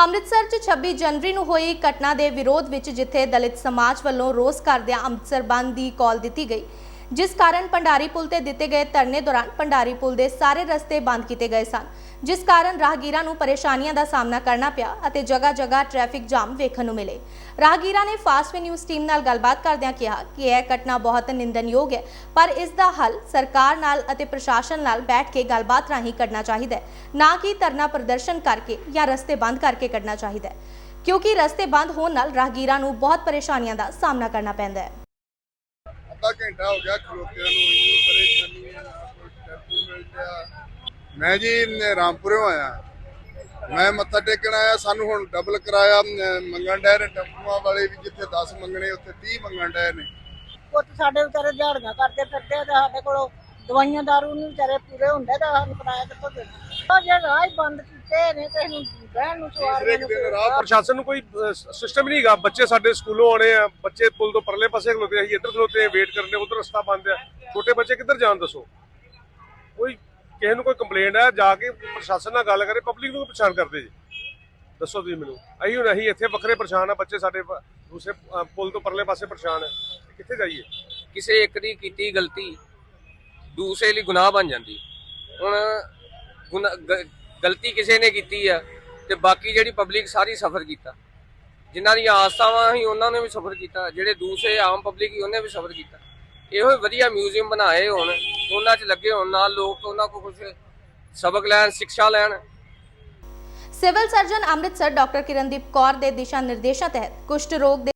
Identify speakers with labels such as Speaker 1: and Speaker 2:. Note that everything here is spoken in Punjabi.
Speaker 1: ਅੰਮ੍ਰਿਤਸਰ 'ਚ 26 ਜਨਵਰੀ ਨੂੰ ਹੋਈ ਘਟਨਾ ਦੇ ਵਿਰੋਧ ਵਿੱਚ ਜਿੱਥੇ ਦਲਿਤ ਸਮਾਜ ਵੱਲੋਂ ਰੋਸ ਕਰਦਿਆਂ ਅੰਮ੍ਰਿਤਸਰ ਬੰਦ ਦੀ ਕਾਲ ਦਿੱਤੀ ਗਈ। ਜਿਸ ਕਾਰਨ ਭੰਡਾਰੀ ਪੁਲ ਤੇ ਦਿੱਤੇ ਗਏ ਧਰਨੇ ਦੌਰਾਨ ਭੰਡਾਰੀ ਪੁਲ ਦੇ ਸਾਰੇ ਰਸਤੇ ਬੰਦ ਕੀਤੇ ਗਏ ਸਨ। ਜਿਸ ਕਾਰਨ ਰਾਹਗੀਰਾਂ ਨੂੰ ਪਰੇਸ਼ਾਨੀਆਂ ਦਾ ਸਾਹਮਣਾ ਕਰਨਾ ਪਿਆ ਅਤੇ ਜਗ੍ਹਾ-ਜਗ੍ਹਾ ਟ੍ਰੈਫਿਕ ਜਾਮ ਵੇਖਣ ਨੂੰ ਮਿਲੇ। ਰਾਹਗੀਰਾਂ ਨੇ ਫਾਸਟਵੇ ਨਿਊਜ਼ ਟੀਮ ਨਾਲ ਗੱਲਬਾਤ ਕਰਦਿਆਂ ਕਿਹਾ ਕਿ ਇਹ ਘਟਨਾ ਬਹੁਤ ਨਿੰਦਨਯੋਗ ਹੈ, ਪਰ ਇਸ ਦਾ ਹੱਲ ਸਰਕਾਰ ਨਾਲ ਅਤੇ ਪ੍ਰਸ਼ਾਸਨ ਨਾਲ ਬੈਠ ਕੇ ਗੱਲਬਾਤ ਰਾਹੀਂ ਕਰਨਾ ਚਾਹੀਦਾ ਹੈ, ਨਾ ਕਿ ਧਰਨਾ ਪ੍ਰਦਰਸ਼ਨ ਕਰਕੇ ਜਾਂ ਰਸਤੇ ਬੰਦ ਕਰਕੇ ਕਰਨਾ ਚਾਹੀਦਾ ਹੈ। ਕਿਉਂਕਿ ਰਸਤੇ ਬੰਦ ਹੋਣ ਨਾਲ ਰਾਹਗੀਰਾਂ ਨੂੰ ਬਹੁਤ ਪਰੇਸ਼ਾਨੀਆਂ ਦਾ ਸਾਹਮਣਾ ਕਰਨਾ ਪੈਂਦਾ ਹੈ।
Speaker 2: ਅੱਧਾ ਘੰਟਾ ਹੋ ਗਿਆ ਖਲੋਤਿਆਂ ਨੂੰ, ਇੰਨੀ ਪਰੇਸ਼ਾਨੀ ਆ ਕੋਈ ਟੈਂਪੂ ਮਿਲ ਗਿਆ। ਮੈਂ ਜੀ ਰਾਮਪੁਰੋਂ ਆਇਆ। ਮੈਂ ਮੱਥਾ ਟੇਕਣ ਆਇਆ, ਸਾਨੂੰ ਹੁਣ ਡਬਲ ਕਰਾਇਆ ਮੰਗਣ ਡਏ ਨੇ ਟੈਂਪੂਆਂ ਵਾਲੇ ਵੀ, ਜਿੱਥੇ 10 ਮੰਗਣੇ, ਉੱਥੇ 30 ਮੰਗਣ ਡਏ ਨੇ।
Speaker 3: ਪੁੱਤ ਸਾਡੇ ਵਿਚਾਰੇ ਦਿਹਾੜੀਆਂ ਕਰਦੇ ਫਿਰਦੇ ਆ ਤੇ ਸਾਡੇ ਕੋਲੋਂ ਦਵਾਈਆਂ ਦਾਰੂ ਨਹੀਂ ਵਿਚਾਰੇ ਪੂਰੇ ਹੁੰਦੇ, ਤਾਂ ਸਾਨੂੰ ਕਿਰਾਇਆ ਕਿੱਥੋਂ ਦੇਣਾ? ਜੇ ਰਾਹ ਹੀ ਬੰਦ ਕੀਤੇ ਨੇ ਤੇ ਨੂੰ ਸਵਾਰੀਆਂ ਨੂੰ
Speaker 2: ਰਾਹ
Speaker 4: ਪ੍ਰਸ਼ਾਸਨ ਨੂੰ ਕੋਈ ਸਿਸਟਮ ਨਹੀਂ ਹੈਗਾ। ਬੱਚੇ ਸਾਡੇ ਸਕੂਲੋਂ ਆਉਣੇ ਆ ਬੱਚੇ ਪੁਲ ਤੋਂ ਪਰਲੇ ਪਾਸੇ ਖਲੋਤੇ ਆ ਅਸੀਂ ਇੱਧਰ ਖਲੋਤੇ ਆ ਵੇਟ ਕਰਨੇ ਉਧਰ ਰਸਤਾ ਬੰਦ ਆ। ਛੋਟੇ ਬੱਚੇ ਕਿੱਧਰ ਜਾਣ ਦੱਸੋ? ਕੋਈ ਕਿਸੇ ਨੂੰ ਕੋਈ ਕੰਪਲੇਂਟ ਹੈ ਜਾ ਕੇ ਪ੍ਰਸ਼ਾਸਨ ਨਾਲ ਗੱਲ ਕਰੇ ਪਬਲਿਕ ਨੂੰ ਪਰੇਸ਼ਾਨ ਕਰਦੇ ਜੀ। ਦੱਸੋ ਤੁਸੀਂ ਮੈਨੂੰ। ਅਸੀਂ ਹੁਣ ਅਸੀਂ ਇੱਥੇ ਵੱਖਰੇ ਪਰੇਸ਼ਾਨ ਆ ਬੱਚੇ ਸਾਡੇ ਦੂਸਰੇ ਪੁਲ ਤੋਂ ਪਰਲੇ ਪਾਸੇ ਪਰੇਸ਼ਾਨ ਕਿੱਥੇ ਜਾਈਏ?
Speaker 5: ਕਿਸੇ ਇੱਕ ਦੀ ਕੀਤੀ ਗਲਤੀ ਦੂਸਰੇ ਲਈ ਗੁਨਾਹ ਬਣ ਜਾਂਦੀ। ਹੁਣ ਗਲਤੀ ਕਿਸੇ ਨੇ ਕੀਤੀ ਆ ਤੇ ਬਾਕੀ ਜਿਹੜੀ ਪਬਲਿਕ ਸਾਰੀ ਸਫਰ ਕੀਤਾ। ਜਿਨ੍ਹਾਂ ਦੀਆਂ ਆਸਥਾਵਾਂ ਸੀ, ਉਹਨਾਂ ਨੇ ਵੀ ਸਫਰ ਕੀਤਾ। ਜਿਹੜੇ ਦੂਸਰੇ ਆਮ ਪਬਲਿਕ ਸੀ, ਉਹਨੇ ਵੀ ਸਫਰ ਕੀਤਾ। ਇਹੋ ਹੀ ਵਧੀਆ ਮਿਊਜ਼ੀਅਮ ਬਣਾਏ ਹੋਣ। ਉਹਨਾਂ 'ਚ ਲੱਗੇ ਹੋਣ ਨਾਲ ਲੋਕ ਉਹਨਾਂ ਕੋਲ ਕੁਝ ਸਬਕ ਲੈਣ, ਸਿੱਖਿਆ ਲੈਣ।
Speaker 1: Civil surgeon Amritsar doctor Kirandeep Kaur ਦੇ ਦਿਸ਼ਾ ਨਿਰਦੇਸ਼ਾਂ ਤਹਿਤ ਕੁਸ਼ਟ ਰੋਗ ਦੇ